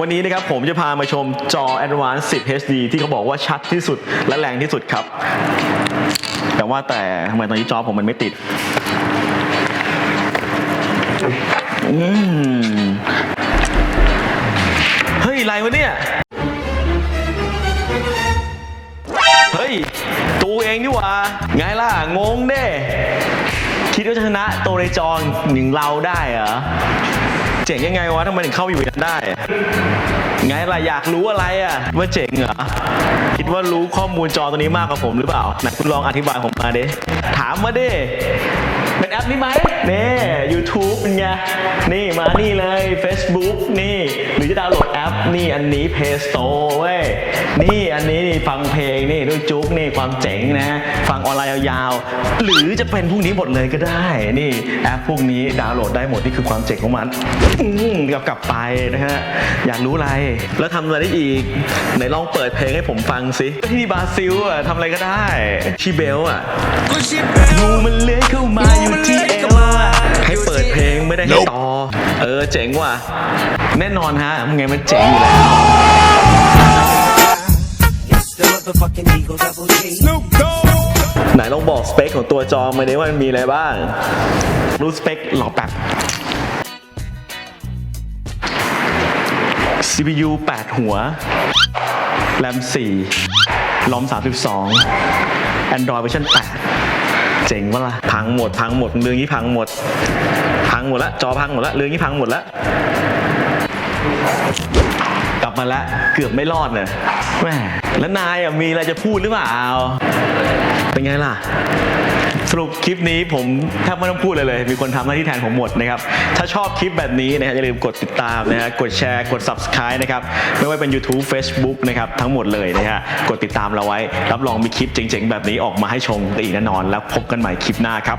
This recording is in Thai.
วันนี้นะครับผมจะพามาชมจอ Advanced 10 HD ที่เขาบอกว่าชัดที่สุดและแรงที่สุดครับ แต่ว่าแต่ทำไมตอนนี้จอผมมันไม่ติดอืมเฮ้ยไรวะเนี่ย เฮ้ยตัวเองนี่หว่า ไงล่ะ งงเด้ คิดว่าจะชนะตัวในจอหนึ่งเราได้เหรอ เจ๋งยังไงวะทำไมถึงเข้าอยู่นั้นได้ ไงล่ะอยากรู้อะไรอะ ว่าเจ๋งเหรอ คิดว่ารู้ข้อมูลจอตัวนี้มากกว่าผมหรือเปล่าไหนคุณลองอธิบายผมมาดิถามมาดิเป็น แอปนี้ไหมนี่ YouTube เป็นไง นี่มานี่เลย Facebook นี่ หรือจะดาวน์โหลดแอป นี่อันนี้ Play Store เว้ย นี่อันนี้นี่ฟังเพลงนี่ด้วยจุ๊กนี่ความเจ๋งนะ ฟังออนไลน์ยาวๆ หรือจะเป็นพวกนี้หมดเลยก็ได้ นี่แอปพวกนี้ดาวน์โหลดได้หมดนี่คือความเจ๋งของมันอืมกลับกลับไปนะฮะ อยากรู้อะไร แล้วทำอะไรได้อีก ไหนลองเปิดเพลงให้ผมฟังสิที่นี่บราซิลอะทำอะไรก็ได้ชีเบลอะงูมันเลื้อยเข้ามาอยู่ ไม่ได้ให้ต่อ เออเจ๋งว่ะ แน่นอนฮะไงมันเจ๋งอยู่แล้ว The motherfucking Eagle Double G. ไหนลองบอกสเปคของตัวจอมาดิว่ามันมีอะไรบ้าง รู้สเปคหรอแป๊บ CPU 8 หัว RAM 4 ROM 32 Android เวอร์ชัน8 เจ๋งวะล่ะ พังหมด พังหมดเรื่องนี้พังหมด พังหมดละจอพังหมดละเรื่องนี้พังหมดละกลับมาล้วเกือบไม่รอดเนี่ยแหมแล้วนายมีอะไรจะพูดหรือเปล่าเป็นไงล่ะสรุปคลิปนี้ผมแทบไม่ต้องพูดเลยเลย มีคนทำหน้าที่แทนผมหมดนะครับ ถ้าชอบคลิปแบบนี้นะฮะอย่าลืมกดติดตามนะฮะกดแชร์กด subscribe นะครับ ไม่ว่าเป็น YouTube Facebook นะครับ ทั้งหมดเลยนะฮะกดติดตามเราไว้ รับรองมีคลิปเจ๋งๆ แบบนี้ออกมาให้ชมกันอีกแน่นอน แล้วพบกันใหม่คลิปหน้าครับ